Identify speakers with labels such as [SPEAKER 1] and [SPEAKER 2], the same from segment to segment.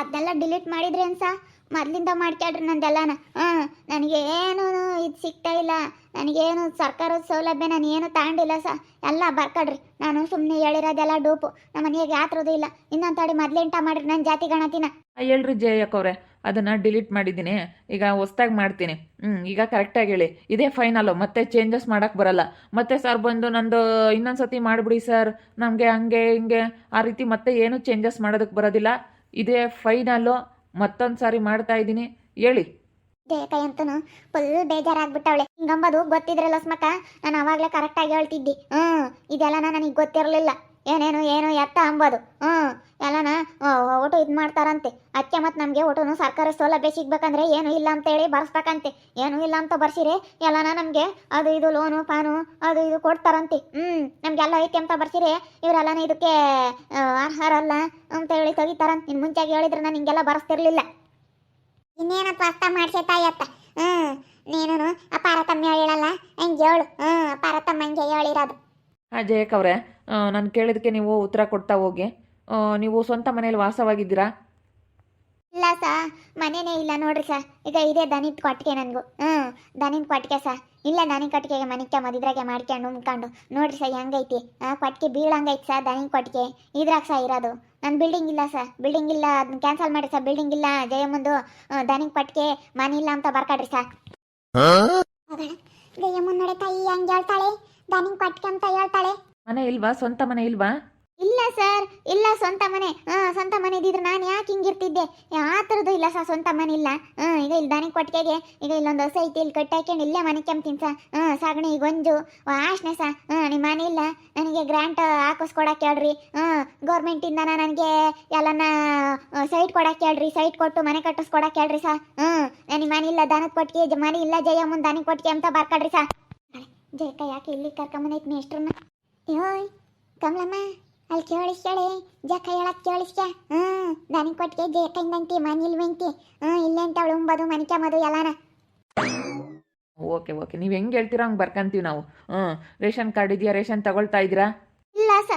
[SPEAKER 1] ಅದನ್ನೆಲ್ಲ ಡಿಲೀಟ್ ಮಾಡಿದ್ರಿ ಅನ್ಸ ಮೊದ್ಲಿಂದ ಮಾಡ್ಕೊಳ್ರಿ ನಂದೆಲ್ಲನ. ಹಾಂ ನನಗೆ ಏನು ಇದು ಸಿಗ್ತಾ ಇಲ್ಲ. ನನಗೇನು ಸರ್ಕಾರದ ಸೌಲಭ್ಯ ನಾನು ಏನು ತಗೊಂಡಿಲ್ಲ ಸ. ಎಲ್ಲ ಬರ್ಕೊಡ್ರಿ. ನಾನು ಸುಮ್ಮನೆ ಹೇಳಿರೋದೆಲ್ಲ ಡೂಪು. ನಮ್ಮ ಮನೆಗೆ ಯಾತ್ರದೂ ಇಲ್ಲ. ಇನ್ನೊಂದು ಮೊದ್ಲಿಂಟ ಮಾಡ್ರಿ ನನ್ನ ಜಾತಿ ಗಣತಿನ?
[SPEAKER 2] ಹೇಳ್ರಿ ಜಯಕ್ಕವ್ರೆ ಅದನ್ನು ಡಿಲೀಟ್ ಮಾಡಿದ್ದೀನಿ. ಈಗ ಹೊಸ್ದಾಗಿ ಮಾಡ್ತೀನಿ. ಹ್ಞೂ ಈಗ ಕರೆಕ್ಟಾಗಿ ಹೇಳಿ. ಇದೇ ಫೈನಲ್ಲು ಮತ್ತೆ ಚೇಂಜಸ್ ಮಾಡೋಕ್ಕೆ ಬರಲ್ಲ. ಮತ್ತೆ ಸರ್ ಬಂದು ನಂದು ಇನ್ನೊಂದು ಸತಿ ಮಾಡಿಬಿಡಿ ಸರ್ ನಮಗೆ ಹಂಗೆ ಹಿಂಗೆ ಆ ರೀತಿ ಮತ್ತೆ ಏನು ಚೇಂಜಸ್ ಮಾಡೋದಕ್ಕೆ ಬರೋದಿಲ್ಲ. ಇದೇ ಫೈನಲ್ಲು ಮತ್ತೊಂದು ಸಾರಿ ಮಾಡ್ತಾ ಇದ್ದೀನಿ. ಹೇಳಿ.
[SPEAKER 1] ಅಂತನು ಫುಲ್ ಬೇಜಾರಾಗ್ಬಿಟ್ಟವಳೆ. ಹಿಂಗಂಬದು ಗೊತ್ತಿದ್ರಲ್ಲ ಸ್ಮಕ ನಾನು ಅವಾಗಲೇ ಕರೆಕ್ಟಾಗಿ ಹೇಳ್ತಿದ್ದಿ. ಹ್ಞೂ ಇದೆಲ್ಲ ನನಗೆ ಗೊತ್ತಿರಲಿಲ್ಲ. ಏನೇನು, ಏನು, ಎತ್ತ ಅಂಬೋದು. ಹ್ಞೂ ಎಲ್ಲನ ಒಟ್ಟು ಇದು ಮಾಡ್ತಾರಂತೆ. ಅದಕ್ಕೆ ಮತ್ತು ನಮಗೆ ಊಟನು ಸರ್ಕಾರ ಸೌಲಭ್ಯ ಸಿಗ್ಬೇಕಂದ್ರೆ ಏನು ಇಲ್ಲ ಅಂತೇಳಿ ಬರ್ಸ್ಬೇಕಂತೆ. ಏನು ಇಲ್ಲ ಅಂತ ಬರ್ಸಿರಿ ಎಲ್ಲನ ನಮಗೆ ಅದು ಇದು ಲೋನು, ಪಾನು, ಅದು ಇದು ಕೊಡ್ತಾರಂತೆ. ಹ್ಞೂ ನಮಗೆಲ್ಲ ಐತಿ ಅಂತ ಬರ್ಸಿರಿ ಇವರೆಲ್ಲನ ಇದಕ್ಕೆ ಅರ್ಹರಲ್ಲ ಅಂತ ಹೇಳಿ ತೆಗಿತಾರಂತ. ಇನ್ನು ಮುಂಚೆಗೆ ಹೇಳಿದ್ರೆ ನಾನು ಹಿಂಗೆಲ್ಲ ಬರ್ಸ್ತಿರ್ಲಿಲ್ಲ. ಇನ್ನೇನಪ್ಪ ಅರ್ಥ ಮಾಡ್ಸೇತಾಯತ್ತ ಹ್ಞೂ ನೀನು ಆ ಪಾರತಮ್ಮ ಹೇಳಲ್ಲ ಹಂಗೆ ಹೇಳು. ಹ್ಞೂ ಅಪಾರತಮ್ಮ ಪಾರತಮ್ಮ ಹಂಗೆ ಹೇಳಿರೋದು.
[SPEAKER 2] ಅಜಯ್ ಜಯಕ್ಕವ್ರೆ ನಾನು ಕೇಳೋದಕ್ಕೆ ನೀವು ಉತ್ತರ ಕೊಡ್ತಾ ಹೋಗಿ. ನೀವು ಸ್ವಂತ ಮನೇಲಿ ವಾಸವಾಗಿದ್ದೀರಾ?
[SPEAKER 1] ಇಲ್ಲ ಸಾ ಮನೇನೇ ಇಲ್ಲ ನೋಡ್ರಿ ಸಾ. ಈಗ ಇದೇ ದನಿದ ಕೊಟ್ಟಿಗೆ ನನಗೂ. ಹ್ಞೂ ದನಿದ ಕೊಟ್ಟಿಗೆ ಸಾ. ಇಲ್ಲ ದನಿ ಕೊಟ್ಟಿಗೆಗೆ ಮನಿಕೆ ಮದಿದ್ರಾಗೆ ಮಾಡ್ಕೊಂಡು ಉಮ್ಕೊಂಡು ನೋಡ್ರಿ ಸಾ ಹೆಂಗೈತಿ. ಆ ಕೊಟ್ಟಿಗೆ ಬೀಳಂಗೈತಿ ಸಾ ದನಿ ಕೊಟ್ಟಿಗೆ. ಇದ್ರಾಗ ಸಾ ಇರೋದು. ನನ್ನ ಬಿಲ್ಡಿಂಗ್ ಇಲ್ಲ ಸರ್ ಬಿಲ್ಡಿಂಗ್ ಇಲ್ಲ ಅದನ್ನ ಕ್ಯಾನ್ಸಲ್ ಮಾಡಿ ಸರ್ ಬಿಲ್ಡಿಂಗ್ ಇಲ್ಲ ಜಯಮ್ಮಂದು ದನಿ ಕೊಟ್ಟಿಗೆ ಮನೆ ಇಲ್ಲ ಅಂತ ಬರ್ಕಾಡ್ರಿ ಸರ್ ಜಯಮ್ಮನ್ ನೋಡಿ ತಾಯಿ ಹಂಗೆ ಹೇಳ್ತಾಳೆ. ದನಿ ಕೊಟ್ಟಿಗೆ ಅಂತ ಹೇಳ್ತಾಳೆ.
[SPEAKER 2] ಮನೆ ಇಲ್ವಾ? ಸ್ವಂತ ಮನೆ ಇಲ್ವಾ?
[SPEAKER 1] ಇಲ್ಲ ಸರ್, ಇಲ್ಲ ಸ್ವಂತ ಮನೆ. ಹಾ ಸ್ವಂತ ಮನೆ ಇದ್ದಿದ್ರೆ ನಾನು ಯಾಕೆ ಹಿಂಗಿರ್ತಿದ್ದೆ ಆ ಥರದ್ದು ಇಲ್ಲ ಸರ್, ಸ್ವಂತ ಮನೆ ಇಲ್ಲ. ಹಾ ಈಗ ಇಲ್ಲಿ ದನಿಗೆ ಕೊಟ್ಟಿಗೆಗೆ, ಈಗ ಇಲ್ಲೊಂದು ಹೊಸ ಐತಿ, ಇಲ್ಲಿ ಕಟ್ಟಿ ಹಾಕ್ಯಂಡು ಇಲ್ಲೇ ಮನೆ ಕೆಂಪ್ತೀನಿ ಸರ್. ಹ್ಞೂ ಸಗಣಿ ಗೊಂಜು ವಾಶ್ನೆ ಸರ್. ಹಾ ನಿಮ್ಮ ಮನೆ ಇಲ್ಲ? ನನಗೆ ಗ್ರ್ಯಾಂಟ್ ಹಾಕಿಸ್ಕೊಡಕ್ಕೆ ಹೇಳ್ರಿ. ಹಾ ಗೌರ್ಮೆಂಟಿಂದ ನನಗೆ ಎಲ್ಲನ ಸೈಟ್ ಕೊಡಕ್ಕೆ ಹೇಳ್ರಿ ಸೈಟ್ ಕೊಟ್ಟು ಮನೆ ಕಟ್ಟಿಸ್ಕೊಡಕ್ಕೆ ಹೇಳ್ರಿ ಸರ್. ಹಾ ನಿಮ್ಮ ಮನೆ ಇಲ್ಲ, ದನದ ಕೊಟ್ಟಿಗೆ ಮನೆ ಇಲ್ಲ ಜಯಮ್ಮನ ದನಿಗೆ ಕೊಟ್ಟಿಗೆ ಅಂತ ಬರ್ಕೊಡ್ರಿ ಸರ್. ಜಯಕ್ಕ ಯಾಕೆ ಇಲ್ಲಿ ಕರ್ಕೊಂಬಂದೈತಿ ಮೇಷ್ಟ್ರನ್ನ ಯೋಯ್ ಕಮಲಮ್ಮ ಅಲ್ಲಿ ಕೇಳಿಸ್ಕೇಳಿ ಜಕ್ಕ ಹೇಳಕ್ ಕೇಳಿಸ್ಕ ಹ್ಞೂ ನನಗೆ ಕೊಟ್ಟಿಗೆ ಜೇಕಂದಂತಿ ಮನಿಲ್ವಂತಿ ಹ್ಞೂ ಇಲ್ಲೇ ಅಂತ ಅವಳು ಉಂಬದು ಮನಿಕಮದು ಎಲ್ಲಾನ
[SPEAKER 2] ಓಕೆ ಓಕೆ ನೀವು ಹೆಂಗೆ ಹೇಳ್ತೀರಾ ಹಂಗೆ ಬರ್ಕಂತೀವಿ ನಾವು? ಹ್ಞೂ ರೇಷನ್ ಕಾರ್ಡ್ ಇದೆಯಾ ರೇಷನ್ ತಗೊಳ್ತಾ ಇದ್ದೀರಾ
[SPEAKER 1] ಇಲ್ಲ ಸ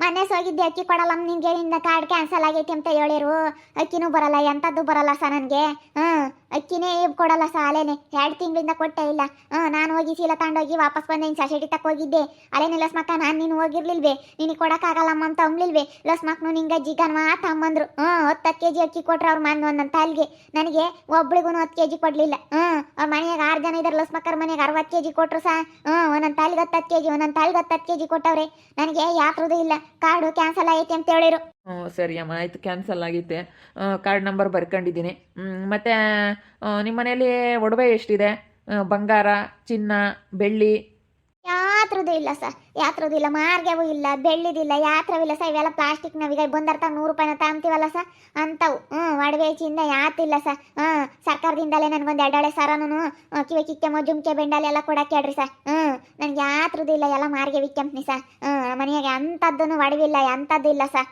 [SPEAKER 1] ಮನೆ ಹೋಗಿದ್ದೆ ಅಕ್ಕಿ ಕೊಡಲ್ಲ ನಿನ್ಗೆ ನಿನ್ನ ಕಾರ್ಡ್ ಕ್ಯಾನ್ಸಲ್ ಆಗೈತಿ ಅಂತ ಹೇಳಿರು. ಅಕ್ಕಿನೂ ಬರಲ್ಲ ಎಂಥದ್ದು ಬರಲ್ಲ ಸ ನನಗೆ. ಹ್ಮ್ ಅಕ್ಕಿನೇ ಕೊಡಲ್ಲ ಸಾಲೇನೆ. ಎರಡು ತಿಂಗಳಿಂದ ಕೊಟ್ಟೇ ಇಲ್ಲ. ಹಾಂ ನಾನು ಹೋಗಿ ಸೀಲ ತಗೊಂಡೋಗಿ ವಾಪಸ್ ಬಂದೆ ಇನ್ನು ಸೊಸೈಟಿ ತಕ್ಕ ಹೋಗಿದ್ದೆ. ಅಲೇನೆ ಲಸ್ಮಕ್ಕ, ನಾನು ನೀನು ಹೋಗಿರ್ಲಿಲ್ವೇ? ನಿನಗೆ ಕೊಡೋಕ್ಕಾಗಲ್ಲಮ್ಮ ಅಂತ ಅಂಬ್ಲಿಲ್ವೇ? ಲಸ್ಮಕ್ನು ನಿಂಗೆ ಜಿಗನ್ ಮಾತ ಅಮ್ಮಂದ್ರು. ಹ್ಮ್ ಹತ್ತು ಕೆ ಜಿ ಅಕ್ಕಿ ಕೊಟ್ರೆ ಅವ್ರ ಮನ್ ಒಂದಂತ ಅಲ್ಲಿಗೆ ನನಗೆ ಒಬ್ಳಿಗೂ ಹತ್ತು ಕೆ ಜಿ ಕೊಡ್ಲಿಲ್ಲ. ಹ್ಮ್ ಅವ್ರ ಮನೆಯಾಗ ಆರು ಜನ ಇದ್ದಾರೆ ಲಸ್ಮಕ್ಕರ ಮನೆಯಾಗ ಅರವತ್ತು ಕೆ ಜಿ ಕೊಟ್ರು ಸಾ. ಹ್ಮ್ ಒಂದೊಂದು ತಾಲಿಗೆ ಹತ್ತು ಹತ್ತು ಕೆ ಜಿ ಒಂದೊಂದು ತಾಲಿಗೆ ಹತ್ತು ಹತ್ತು ಕೊಟ್ಟವ್ರೆ. ನನಗೆ ಯಾತ್ರದು ಇಲ್ಲ. ಕಾರ್ಡು ಕ್ಯಾನ್ಸಲ್ ಐತಿ ಅಂತ ಹೇಳಿರು
[SPEAKER 2] ಹ್ಞೂ ಸರಿ ಅಮ್ಮ, ಆಯಿತು ಕ್ಯಾನ್ಸಲ್ ಆಗಿತ್ತೆ. ಕಾರ್ಡ್ ನಂಬರ್ ಬರ್ಕೊಂಡಿದ್ದೀನಿ. ಮತ್ತು ನಿಮ್ಮ ಮನೇಲಿ ಒಡವೆ ಎಷ್ಟಿದೆ? ಬಂಗಾರ, ಚಿನ್ನ, ಬೆಳ್ಳಿ?
[SPEAKER 1] ಯಾತ್ರದು ಇಲ್ಲ ಸರ್, ಯಾತ್ರದು ಇಲ್ಲ, ಮಾರ್ಗವೂ ಇಲ್ಲ ಬೆಳ್ಳಿದಿಲ್ಲ ಯಾತ್ರವಿಲ್ಲ ಸರ್. ಇವೆಲ್ಲ ಪ್ಲಾಸ್ಟಿಕ್ ನಾವೀಗ ಬಂದರ್ತ ನೂರು ರೂಪಾಯಿನ ತಾಂತೀವಲ್ಲ ಸರ್? ಅಂಥವು ಹ್ಞೂ ಒಡವೆ, ಚಿನ್ನ ಯಾತಿಲ್ಲ ಸರ್. ಹ್ಞೂ ಸರ್ಕಾರದಿಂದಲೇ ನನಗೊಂದು ಎರಡೊಳೆ ಸರನು ಕಿವೆ ಕಿಕ್ಕೆ ಜುಮ್ಕೆ ಬೆಂಡಲೆ ಎಲ್ಲ ಕೊಡಕ್ಕೆ ಹೇಳ್ರಿ ಸರ್. ಹ್ಞೂ ನನಗೆ ಯಾತ್ರದು ಇಲ್ಲ, ಎಲ್ಲ ಮಾರ್ಗೆ ವಿಕ್ಕಂಪ್ನಿ ಸರ್ ಹ್ಞೂ ಮನೆಯಾಗೆ ಅಂಥದ್ದನ್ನು ಒಡವಿಲ್ಲ ಅಂಥದ್ದು ಇಲ್ಲ ಸರ್.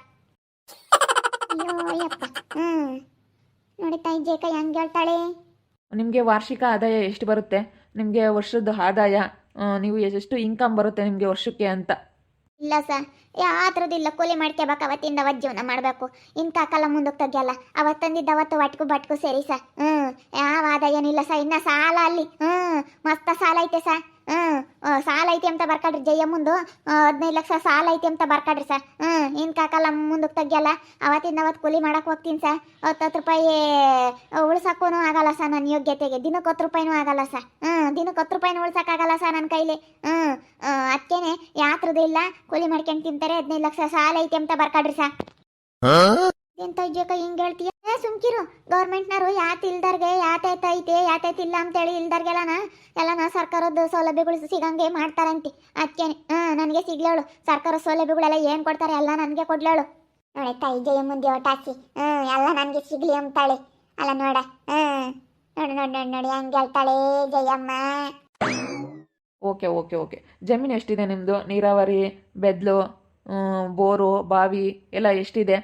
[SPEAKER 1] ಅಯ್ಯೋ ಯಪ್ಪ ನೋಡಿ ತಾಯಿ ಜೇಕ ಹೆಂಗೆ ಹೇಳ್ತಾಳೆ.
[SPEAKER 2] ನಿಮಗೆ ವಾರ್ಷಿಕ ಆದಾಯ ಎಷ್ಟು ಬರುತ್ತೆ? ನಿಮಗೆ ವರ್ಷದ ಆದಾಯ ಆ, ನೀವು ಎಷ್ಟು ಇನ್ಕಮ್ ಬರುತ್ತೆ ನಿಮಗೆ ವರ್ಷಕ್ಕೆ ಅಂತ?
[SPEAKER 1] ಇಲ್ಲ ಸರ್. ಯಾತ್ರದಿಲ್ಲ ಕೂಲಿ ಮಾಡ್ಕೋಬೇಕು ಅವತ್ತಿಂದ ಅವತ್ತು ಜೀವನ ಮಾಡಬೇಕು. ಇಂಥ ಕಾಲ ಮುಂದಕ್ಕೆ ತೆಗಿಯಲ್ಲ ಅವತ್ತಂದಿದ್ದ ಅವತ್ತು ಒಟ್ಕು ಬಟ್ಕು ಸೇರಿ ಸರ್. ಹ್ಞೂ ಯಾವ ಆದಾಯನೂ ಇಲ್ಲ ಸರ್. ಇನ್ನ ಸಾಲ ಅಲ್ಲಿ. ಹ್ಞೂ ಮಸ್ತ ಸಾಲ ಐತೆ ಸರ್. ಸಾಲ ಐತಿ ಅಂತ ಬರ್ಕಾಡ್ರಿ ಜಯ ಮುಂದು. ಹದಿನೈದು ಲಕ್ಷ ಸಾಲ ಐತಿ ಅಂತ ಬರ್ಕಾಡ್ರಿ ಸರ್. ಹ್ಞೂ ಇಂಥ ಕಾಕಲ್ಲ ಮುಂದಕ್ಕೆ ತೆಗಿಯಲ್ಲ ಅವತ್ತಿಂದ ಅವತ್ತು ಕೂಲಿ ಮಾಡಕ್ಕೆ ಹೋಗ್ತೀನಿ ಸರ್. ಹತ್ತು ಹತ್ತು ರೂಪಾಯಿ ಉಳ್ಸಕ್ಕೂ ಆಗಲ್ಲ ಸರ್ ನನ್ನ ಯೋಗ್ಯತೆಗೆ. ದಿನಕ್ಕೆ ಹತ್ತು ರೂಪಾಯಿನೂ ಆಗಲ್ಲ ಸರ್. ಹ್ಞೂ ದಿನಕ್ಕೆ ಹತ್ತು ರೂಪಾಯಿನೂ ಉಳ್ಸಕ್ಕಾಗಲ್ಲ ಸರ್ ನನ್ನ ಕೈಲಿ. ಹ್ಞೂ ಅದಕ್ಕೇನೆ ಯಾತ್ರದ ಇಲ್ಲ ಕೂಲಿ ಮಾಡ್ಕೊಂಡು ತಿಂತಾರೆ. ಹದಿನೈದು ಲಕ್ಷ ಸಾಲ ಐತಿ ಅಂತ ಬರ್ಕಾಡ್ರಿ ಸರ್. ಎಂತ ಇಜ್ಜಕ ಹಿಂಗೆ ಹೇಳ್ತೀಯ? ಏ, ಸುಮ್ಕಿರು. ಗೌರ್ಮೆಂಟ್ನವರು ಯಾತ್ ಇಲ್ದರ್ಗೆ ಯಾತೈತೆ ಐತೆ ಯಾತೈತೆ ಇಲ್ಲ ಅಂತೇಳಿ ಎಲ್ಲ ಎಲ್ಲನ ಸರ್ಕಾರದ ಸೌಲಭ್ಯಗಳು ಸಿಗಂಗೆ ಮಾಡ್ತಾರಂತೆ. ಅದಕ್ಕೇನೆ ಹಾಂ, ನನಗೆ ಸಿಗ್ಲೇಳು ಸರ್ಕಾರ ಸೌಲಭ್ಯಗಳೆಲ್ಲ ಏನು ಕೊಡ್ತಾರೆ ಎಲ್ಲ ನನಗೆ ಕೊಡ್ಲೇಳು ನೋಡಿ ತಾಯಿ ಜಯ ಮುಂದೆ ಒಟ್ಟಾಕಿ ಹ್ಞೂ ಎಲ್ಲ ನನಗೆ ಸಿಗ್ಲಿ ಅಂತಾಳೆ. ಅಲ್ಲ ನೋಡ. ಹ್ಞೂ ನೋಡಿ ನೋಡಿ ನೋಡಿ ನೋಡಿ. ಹಂಗೆ ಹೇಳ್ತಾಳೆ ಜಯಮ್ಮ.
[SPEAKER 2] Okay okay okay. ಜಮೀನು ಎಷ್ಟಿದೆ ನಿಮ್ಮದು ನೀರಾವರಿ, ಬೆದ್ಲು ಬೋರು, ಬಾವಿ ಎಲ್ಲ ಎಷ್ಟಿದೆ?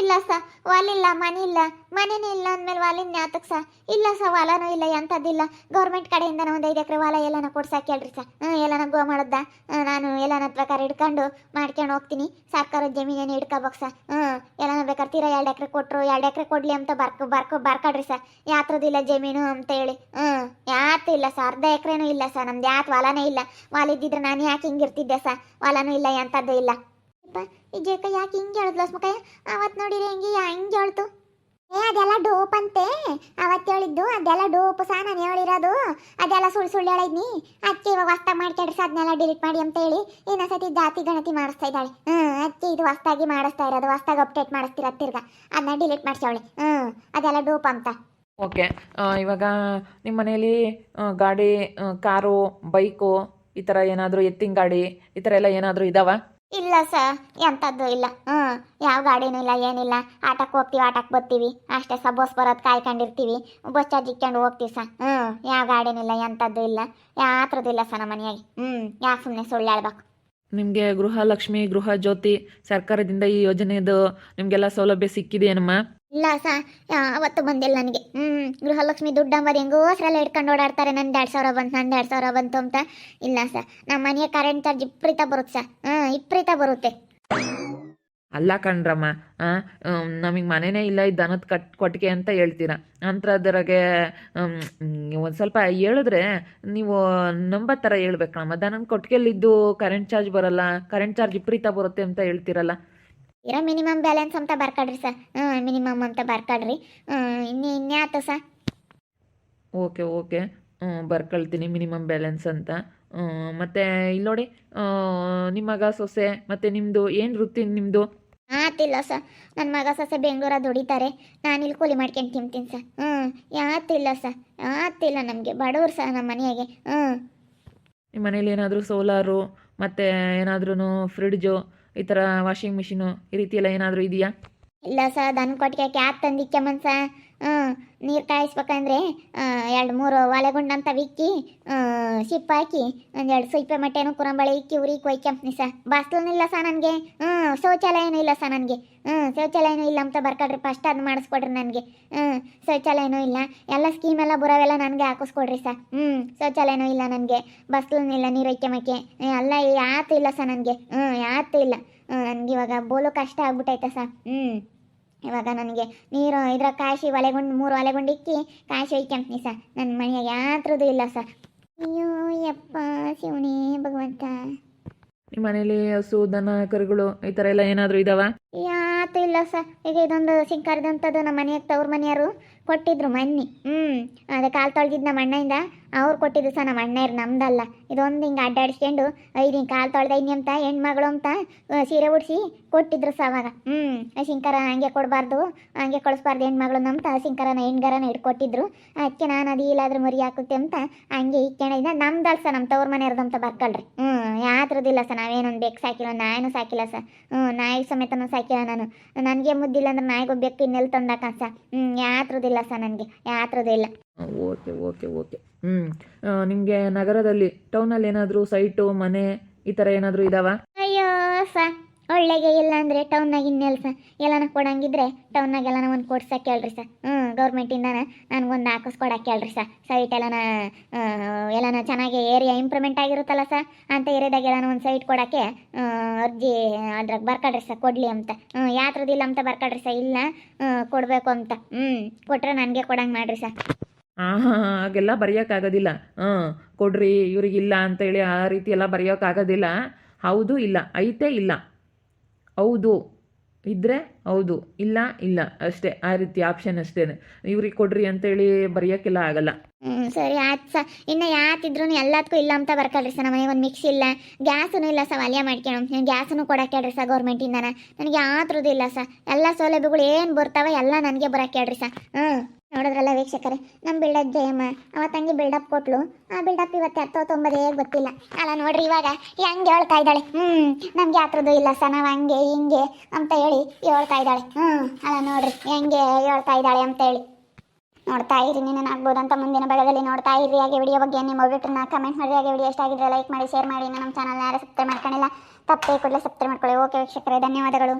[SPEAKER 1] ಇಲ್ಲ ಸ ವಾಲಿಲ್ಲ ಮನೆ ಇಲ್ಲ. ಮನೆನೇ ಇಲ್ಲ ಅಂದಮೇಲೆ ವಾಲಿನ ಯಾತಕ್ ಸ. ಇಲ್ಲ ಸ, ವಾಲನೂ ಇಲ್ಲ ಎಂಥದ್ದಿಲ್ಲ ಗೌರ್ಮೆಂಟ್ ಕಡೆಯಿಂದ ಒಂದು ಐದು ಎಕರೆ ವಾಲ ಎಲ್ಲನ ಕೊಡ್ಸಾಕ್ ಹೇಳ್ರಿ ಸ. ಎಲ್ಲನ ಗೋ ಮಾಡದ್ದ. ನಾನು ಎಲ್ಲನ ಪ್ರಕಾರ ಹಿಡ್ಕೊಂಡು ಮಾಡ್ಕೊಂಡು ಹೋಗ್ತೀನಿ. ಸರ್ಕಾರದ ಜಮೀನೇನು ಹಿಡ್ಕೋಬೇಕು ಸ. ಹ್ಞೂ ಎಲ್ಲನ ಬೇಕಾದ್ರೆ ತೀರಾ ಎರಡು ಎಕರೆ ಕೊಟ್ಟರು ಎರಡು ಎಕರೆ ಕೊಡ್ಲಿ ಅಂತ ಬರ್ಕ ಬರ್ಕ, ಬರ್ಕೊಡ್ರಿ ಸ. ಯಾತ್ರದಿಲ್ಲ ಜಮೀನು ಅಂತ ಹೇಳಿ. ಹ್ಞೂ ಯಾತು ಇಲ್ಲ ಸ. ಅರ್ಧ ಎಕರೆನೂ ಇಲ್ಲ ಸ. ನಮ್ದು ಯಾತ್ ವಾಲನೇ ಇಲ್ಲ. ವಾಲಿದ್ದಿದ್ರೆ ನಾನು ಯಾಕೆ ಹಿಂಗಿರ್ತಿದ್ದೆ ಸ? ವಾಲನೂ ಇಲ್ಲ, ಎಂಥದ್ದು ಇಲ್ಲ. ಯಪ್ಪ, ಈ ಯಾಕೆ ಹಿಂಗೆ ಹೇಳಿದ್ಲು ಸ್ಮಕಯ್ಯ ಅವತ್ ನೋಡಿರಿ ಹೆಂಗೆ ಹಿಂಗೆ ಹೇಳ್ತು. ಏ ಅದೆಲ್ಲ ಡೋಪ್ ಅಂತೆ. ಅವತ್ತು ಹೇಳಿದ್ದು ಅದೆಲ್ಲ ಡೋಪ್ ಸಹ ನಾನು ಹೇಳಿರೋದು. ಅದೆಲ್ಲ ಸುಳ್ಳು ಸುಳ್ಳು ಹೇಳಿದ್ನಿ. ಅಚ್ಚಿ ಇವಾಗ ಹೊಸ್ತಾಗಿ ಮಾಡ್ಕೊಡ್ರಿ ಅದನ್ನೆಲ್ಲ ಡಿಲೀಟ್ ಮಾಡಿ ಅಂತ ಹೇಳಿ ಇನ್ನೊಂದ್ಸತಿ ಜಾತಿ ಗಣತಿ ಮಾಡಿಸ್ತಾ ಇದ್ದಾಳೆ. ಹ್ಞೂ ಅಚ್ಚಿ ಇದು ವಸ್ತಾಗಿ ಮಾಡಿಸ್ತಾ ಇರೋದು ಹೊಸ್ದಾಗಿ ಅಪ್ಡೇಟ್ ಮಾಡಿಸ್ತೀರ ತಿರ್ಗ. ಅದನ್ನ ಡಿಲೀಟ್ ಮಾಡ್ಸವಳೆ ಹ್ಞೂ ಅದೆಲ್ಲ ಡೋಪ್ ಅಂತ.
[SPEAKER 2] ಓಕೆ ಇವಾಗ ನಿಮ್ಮ ಮನೇಲಿ ಗಾಡಿ ಕಾರು ಬೈಕು ಈ ಥರ ಏನಾದರೂ ಎತ್ತಿನ ಗಾಡಿ ಈ ಥರ ಎಲ್ಲ ಏನಾದರೂ ಇದಾವ?
[SPEAKER 1] ಇಲ್ಲ ಸರ್, ಎಂಥದ್ದು ಇಲ್ಲ. ಹ್ಞೂ ಯಾವ ಗಾಡಿನೂ ಇಲ್ಲ, ಏನಿಲ್ಲ. ಆಟಕ್ಕೆ ಹೋಗ್ತೀವಿ ಆಟಕ್ಕೆ ಬರ್ತೀವಿ. ಅಷ್ಟೇ ಸ ಬಸ್ ಬರೋದು ಕಾಯ್ಕೊಂಡಿರ್ತೀವಿ. ಬಸ್ ಚಾರ್ಜ್ ಇಕ್ಕೊಂಡು ಹೋಗ್ತೀವಿ ಸರ್. ಹ್ಞೂ ಯಾವ ಗಾಡಿನೂ ಇಲ್ಲ, ಎಂಥದ್ದು ಇಲ್ಲ. ಯಾತ್ರದ್ದು ಇಲ್ಲ ಸರ್ ನಮ್ಮ ಮನೆಯಾಗಿ ಹ್ಞೂ ಯಾಕೆ ಸುಮ್ಮನೆ ಸುಳ್ಳು ಹೇಳ್ಬೇಕು
[SPEAKER 2] ನಿಮಗೆ ಗೃಹಲಕ್ಷ್ಮಿ, ಗೃಹ ಜ್ಯೋತಿ ಸರ್ಕಾರದಿಂದ ಈ ಯೋಜನೆದು ನಿಮಗೆಲ್ಲ ಸೌಲಭ್ಯ ಸಿಕ್ಕಿದೆಯೇನಮ್ಮ?
[SPEAKER 1] ಇಲ್ಲ ಸ ಅವತ್ತು ಬಂದಿಲ್ಲ ನನಗೆ. ಹ್ಞೂ ಗೃಹಲಕ್ಷ್ಮಿ ದುಡ್ಡು ಅಂಬದು ಹೆಂಗೋಸ್ರೆಲ್ಲ ಇಟ್ಕೊಂಡು ಓಡಾಡ್ತಾರೆ. ನಂದು ಎರಡು ಸಾವಿರ ಬಂತು, ನಂದು ಎರಡು ಸಾವಿರ ಬಂತು ಅಂತ. ಇಲ್ಲ ಸರ್ ನಮ್ಮ ಮನೆಯ ಕರೆಂಟ್ ಚಾರ್ಜ್ ಇಪ್ರೀತ ಬರುತ್ತೆ ಸರ್ ಹ್ಞೂ ಇಪ್ರೀತ ಬರುತ್ತೆ.
[SPEAKER 2] ಅಲ್ಲ ಕಣ್ರಮ್ಮ ನಮಗೆ ಮನೆನೇ ಇಲ್ಲ ಈ ದನದ ಕಟ್, ಕೊಟ್ಟಿಗೆ ಅಂತ ಹೇಳ್ತೀರಾ? ಅದರಾಗೆ ಒಂದು ಸ್ವಲ್ಪ ಹೇಳಿದ್ರೆ ನೀವು ನಂಬೋ ಥರ ಹೇಳ್ಬೇಕಮ್ಮ ದನದ ಕೊಟ್ಟಿಗೆಯಲ್ಲಿದ್ದು ಕರೆಂಟ್ ಚಾರ್ಜ್ ಬರಲ್ಲ ಕರೆಂಟ್ ಚಾರ್ಜ್ ವಿಪರೀತ ಬರುತ್ತೆ ಅಂತ ಹೇಳ್ತೀರಲ್ಲ.
[SPEAKER 1] ಇರೋ ಮಿನಿಮಮ್ ಬ್ಯಾಲೆನ್ಸ್ ಅಂತ ಬರ್ಕಾಡ್ರಿ ಸರ್ ಹ್ಞೂ ಮಿನಿಮಮ್ ಅಂತ ಬರ್ಕಾಡ್ರಿ. ಇನ್ನು ಇನ್ಯಾತ ಸರ್
[SPEAKER 2] ಓಕೆ ಓಕೆ ಬರ್ಕೊಳ್ತೀನಿ ಮಿನಿಮಮ್ ಬ್ಯಾಲೆನ್ಸ್ ಅಂತ. ಮತ್ತು ಇಲ್ಲಿ ನೋಡಿ ನಿಮ್ಮ ಮಗ ಸೊಸೆ ಮತ್ತು ನಿಮ್ಮದು ಏನು ವೃತ್ತಿ ನಿಮ್ಮದು
[SPEAKER 1] ಆತಿಲ್ಲ ಸರ್ ನನ್ನ ಮಗ ಸೊಸೆ ಬೆಂಗಳೂರ ದುಡಿತಾರೆ ನಾನು ಇಲ್ಲಿ ಕೂಲಿ ಮಾಡ್ಕೊಂಡು ತಿಂತೀನಿ ಸರ್ ಹ್ಞೂ ಯಾತಿಲ್ಲ ಸರ್ ಯಾತಿಲ್ಲ ನಮಗೆ. ಬಡವ್ರು ಸರ್ ನಮ್ಮ ಮನೆಯಾಗೆ. ಹ್ಞೂ
[SPEAKER 2] ನಿಮ್ಮ ಮನೇಲಿ ಏನಾದರೂ ಸೋಲಾರು ಮತ್ತು ಏನಾದ್ರೂ ಫ್ರಿಡ್ಜು ಈ ಥರ ವಾಷಿಂಗ್ ಮಿಷಿನು ಈ ರೀತಿ ಎಲ್ಲ ಏನಾದರೂ ಇದೆಯಾ?
[SPEAKER 1] ಇಲ್ಲ ಸರ್ ದನ ಕೊಟ್ಟಿಗೆ ಕ್ಯಾಬ್ ತಂದಿಕ್ಕೆ ಮನ್ಸ? ನೀರು ಕಾಯಿಸ್ಬೇಕಂದ್ರೆ ಎರಡು ಮೂರು ಒಲೆಗುಂಡಂತ ವಿಕ್ಕಿ ಸಿಪ್ಪ ಹಾಕಿ ಒಂದೆರಡು ಸಿಪ್ಪೆ ಮಟ್ಟೆನೂ ಕುರಂಬಳೆ ಇಕ್ಕಿ ಉರಿ ಕೊಯ್ಕೊಂಪ್ನಿ ಸರ್ ಬಾಸ್ಲನಿಲ್ಲ ಸರ್ ನನಗೆ? ಹ್ಞೂ, ಶೌಚಾಲಯನೂ ಇಲ್ಲ ಸರ್ ನನಗೆ. ಹ್ಞೂ, ಶೌಚಾಲಯನೂ ಇಲ್ಲ ಅಂತ ಬರ್ಕೊಡ್ರಿ ಫಸ್ಟ್ ಅದು ಮಾಡಿಸ್ಕೊಡ್ರಿ ನನಗೆ. ಹ್ಞೂ, ಶೌಚಾಲಯನೂ ಇಲ್ಲ. ಎಲ್ಲ ಸ್ಕೀಮ್ ಎಲ್ಲ ಬುರವೆಲ್ಲ ನನಗೆ ಹಾಕಿಸ್ಕೊಡ್ರಿ ಸರ್ ಹ್ಞೂ, ಶೌಚಾಲಯನೂ ಇಲ್ಲ ನನಗೆ. ಬಸ್ಲನಿಲ್ಲ ನೀರು ಒಯ್ಕೊಂಬಕ್ಕೆ ಎಲ್ಲ ಯಾತು ಇಲ್ಲ ಸರ್ ನನಗೆ. ಹ್ಞೂ ಯಾತು ಇಲ್ಲ. ನನಗೆ ಇವಾಗ ಬೋಲು ಕಷ್ಟ ಆಗ್ಬಿಟ್ಟೈತೆ ಸರ್ ಹ್ಞೂ. ಇವಾಗ ನನಗೆ ನೀರು, ಇದ್ರ ಕಾಶಿ ಒಲೆಗೊಂಡು, ಮೂರು ಒಲೆಗುಂಡು ಇಕ್ಕಿ ಕಾಶಿ ಒಯ್ಕೊಂತೀನಿ ಸರ್ ನನ್ನ ಮನೆಯಾಗ ಯಾತ್ರದ್ದು ಇಲ್ಲ ಸರ್ ಅಯ್ಯೋ, ಯಪ್ಪ, ಶಿವನೇ ಭಗವಂತ.
[SPEAKER 2] ನಿಮ್ಮ ಮನೇಲಿ ಹಸು, ದನ, ಕರುಗಳು ಈ ಥರ ಎಲ್ಲ ಏನಾದರೂ ಇದಾವ?
[SPEAKER 1] ಯಾತು ಇಲ್ಲ ಸರ್ ಈಗ ಇದೊಂದು ಸಿಂಕರ್ದಂಥದ್ದು ನಮ್ಮ ಮನೆಯಾಗ ತವ್ರ ಮನೆಯವರು ಕೊಟ್ಟಿದ್ರು ಮನ್ನಿ. ಹ್ಞೂ ಅದೇ ಕಾಲು ತೊಳೆದಿದ್ದು ನಮ್ಮ ಅಣ್ಣಯಿಂದ. ಅವ್ರು ಕೊಟ್ಟಿದ್ದು ಸರ್ ನಮ್ಮ ಅಣ್ಣಯ್ರು ನಮ್ದಲ್ಲ. ಇದೊಂದು ಹಿಂಗೆ ಅಡ್ಡಾಡಿಸ್ಕೊಂಡು ಐದು ಹಿಂಗೆ ಕಾಲು ತೊಳೆದೈನಿ ಅಂತ ಹೆಣ್ಮಗಳು ಅಂತ ಸೀರೆ ಉಡಿಸಿ ಕೊಟ್ಟಿದ್ರು ಸರ್ ಅವಾಗ. ಹ್ಞೂ ಸಿಂಕರ ಹಂಗೆ ಕೊಡಬಾರ್ದು ಹಂಗೆ ಕಳಿಸ್ಬಾರ್ದು ಹೆಣ್ಮಗಳು ಅಂತ ಸಿಂಕರನ ಹೆಣ್ಗರನ ಇಟ್ಕೊಟ್ಟಿದ್ರು ಅದಕ್ಕೆ ನಾನು ಅದು ಇಲ್ಲಾದ್ರೂ ಮರಿ ಹಾಕುತ್ತೆ ಅಂತ ಹಂಗೆ ಇಕ್ಕೊಂಡಿದ್ದ ನಮ್ದಲ್ಲ ಸರ್ ನಮ್ಮ ತವ್ರ ಮನೆಯವ್ರದ್ದು ಅಂತ ಬರ್ಕೊಳ್ರಿ ಹ್ಞೂ ಯಾತ್ರದಿಲ್ಲ ಸರ್ ನಾವೇನೊಂದು ಬೇಕು ಸಾಕಿಲ್ಲ ನಾಯಿನೂ ಸಾಕಿಲ್ಲ ಸರ್ ಹ್ಞೂ ನಾಯಿ ಸಮೇತನೂ ಸಾಕಿಲ್ಲ ನಾನು? ನನಗೆ ಮುದ್ದಿಲ್ಲ ಅಂದ್ರೆ ನಾಯಿಗೆ ಬೇಕು ಇನ್ನೆಲ್ಲಿ ತಂದಾಕ ಸ ಹ್ಞೂ ಯಾತ್ರದಿಲ್ಲ ಸ ನನಗೆ ಯಾತ್ರದಿಲ್ಲ
[SPEAKER 2] ಓಕೆ ಓಕೆ ಓಕೆ. ಹ್ಮ್ ನಿಮಗೆ ನಗರದಲ್ಲಿ ಟೌನಲ್ಲಿ ಏನಾದರೂ ಸೈಟು ಮನೆ ಈ ಥರ ಏನಾದರೂ ಇದಾವ?
[SPEAKER 1] ಅಯ್ಯೋ ಸ ಒಳ್ಳೆಗೆ ಇಲ್ಲ ಅಂದರೆ ಟೌನ್ನಾಗ ಇನ್ನೆಲ್ಲ ಸರ್ ಎಲ್ಲನ ಕೊಡಂಗಿದ್ರೆ ಟೌನ್ನಾಗ ಎಲ್ಲನ ಒಂದು ಕೊಡ್ಸಕ್ಕೆ ಕೇಳ್ರಿ ಸರ್ ಹ್ಞೂ ಗೌರ್ಮೆಂಟಿಂದನ ನನಗೊಂದು ಹಾಕಿಸ್ಕೊಡಕ್ಕೆ ಕೇಳ್ರಿ ಸರ್ ಸೈಟ್ ಎಲ್ಲನ ಎಲ್ಲನ ಚೆನ್ನಾಗಿ ಏರಿಯಾ ಇಂಪ್ರೂವ್ಮೆಂಟ್ ಆಗಿರುತ್ತಲ್ಲ ಸರ್ ಅಂತ ಏರಿಯಾದಾಗ ಎಲ್ಲನ ಒಂದು ಸೈಟ್ ಕೊಡೋಕ್ಕೆ ಅರ್ಜಿ ಅದ್ರಾಗ ಬರ್ಕೊಡ್ರಿ ಸರ್ ಕೊಡಲಿ ಅಂತ. ಹ್ಞೂ ಯಾತ್ರದಿಲ್ಲ ಅಂತ ಬರ್ಕೊಡ್ರಿ ಸರ್ ಇಲ್ಲ ಕೊಡಬೇಕು ಅಂತ. ಹ್ಞೂ ಕೊಟ್ಟರೆ ನನಗೆ ಕೊಡಂಗೆ ಮಾಡಿರಿ ಸರ್
[SPEAKER 2] ಹಾಂ ಹಾಂ ಹಾಗೆಲ್ಲ ಬರೆಯೋಕ್ಕಾಗೋದಿಲ್ಲ. ಹಾಂ ಕೊಡ್ರಿ ಇವ್ರಿಗಿಲ್ಲ ಅಂತೇಳಿ ಆ ರೀತಿ ಎಲ್ಲ ಬರೆಯೋಕ್ಕಾಗೋದಿಲ್ಲ. ಹೌದು ಇಲ್ಲ, ಐತೆ ಇಲ್ಲ. ಹೌದು. ಇದ್ದರೆ ಹೌದು. ಇಲ್ಲ ಇಲ್ಲ. ಅಷ್ಟೇ. ಆ ರೀತಿ ಆಪ್ಷನ್ ಅಷ್ಟೇ ಇವ್ರಿಗೆ ಕೊಡ್ರಿ ಅಂತೇಳಿ ಬರೆಯೋಕ್ಕೆಲ್ಲ ಆಗಲ್ಲ.
[SPEAKER 1] ಹ್ಞೂ ಸರಿ ಆಯ್ತು ಸರ್ ಇನ್ನು ಯಾತಿದ್ರು ಎಲ್ಲದಕ್ಕೂ ಇಲ್ಲ ಅಂತ ಬರ್ಕಳ್ರಿ ಸರ್ ನಮ್ಮನೆ ಒಂದು ಮಿಕ್ಸಿ ಇಲ್ಲ. ಗ್ಯಾಸೂ ಇಲ್ಲ ಸರ್ ಒಲೆ ನೀವು ಗ್ಯಾಸನ್ನು ಕೊಡಕ್ಕೆ ಹೇಳ್ರಿ ಸರ್ ಗೌರ್ಮೆಂಟಿಂದನ ನನಗೆ ಯಾತ್ರದ್ದು ಇಲ್ಲ ಸರ್ ಎಲ್ಲ ಸೌಲಭ್ಯಗಳು ಏನು ಬರ್ತಾವೆ ಎಲ್ಲ ನನಗೆ ಬರೋಕ್ಕೆ ಹೇಳ್ರಿ ಸರ್ ಹ್ಞೂ ನೋಡಿದ್ರಲ್ಲ ವೀಕ್ಷಕರೇ ನಮ್ಮ ಬಿಲ್ಡಪ್ ಜಯಮ್ಮ ತಂಗಿ ಬಿಲ್ಡಪ್ ಕೊಟ್ಲು. ಆ ಬಿಲ್ಡಪ್ ಇವತ್ತು ಹತ್ತೋ ತೊಂಬದೇ ಗೊತ್ತಿಲ್ಲ. ಅಲ್ಲ ನೋಡ್ರಿ ಇವಾಗ, ಹೆಂಗೆ ಹೇಳ್ತಾ ಇದ್ದಾಳೆ? ಹ್ಞೂ ನಮ್ಗೆ ಯಾತ್ರದ್ದು ಇಲ್ಲ ಸ ನಾವು ಹಂಗೆ ಹಿಂಗೆ ಅಂತ ಹೇಳಿ ಹೇಳ್ತಾ ಇದ್ದಾಳೆ. ಹ್ಞೂ ಅಲ್ಲ ನೋಡ್ರಿ, ಹೆಂಗೆ ಹೇಳ್ತಾ ಇದ್ದಾಳೆ ಅಂತ ಹೇಳಿ. ನೋಡ್ತಾ ಇರಿ ನೀನು ಅಂತ ಮುಂದಿನ ಭಾಗದಲ್ಲಿ ನೋಡ್ತಾ ಇರಿ. ಹಾಗೆ ವಿಡಿಯೋ ಬಗ್ಗೆ ನಿಮ್ಮ ಒಬ್ಬಿಟ್ಟನ್ನ ಕಮೆಂಟ್ ಮಾಡಿ ಹಾಗೆ ವಿಡಿಯೋ ಎಷ್ಟಾಗಿದ್ರೆ ಲೈಕ್ ಮಾಡಿ ಶೇರ್ ಮಾಡಿ. ನಮ್ಮ ಚಾನಲ್ ಯಾರು ಸಬ್ಸ್ಕ್ರೈಬ್ ಮಾಡ್ಕೊಂಡಿಲ್ಲ, ತಪ್ಪೇ ಕೂಡಲೇ ಸಬ್ಸ್ಕ್ರೈಬ್ ಮಾಡ್ಕೊಳ್ಳಿ. ಓಕೆ ವೀಕ್ಷಕರೇ, ಧನ್ಯವಾದಗಳು.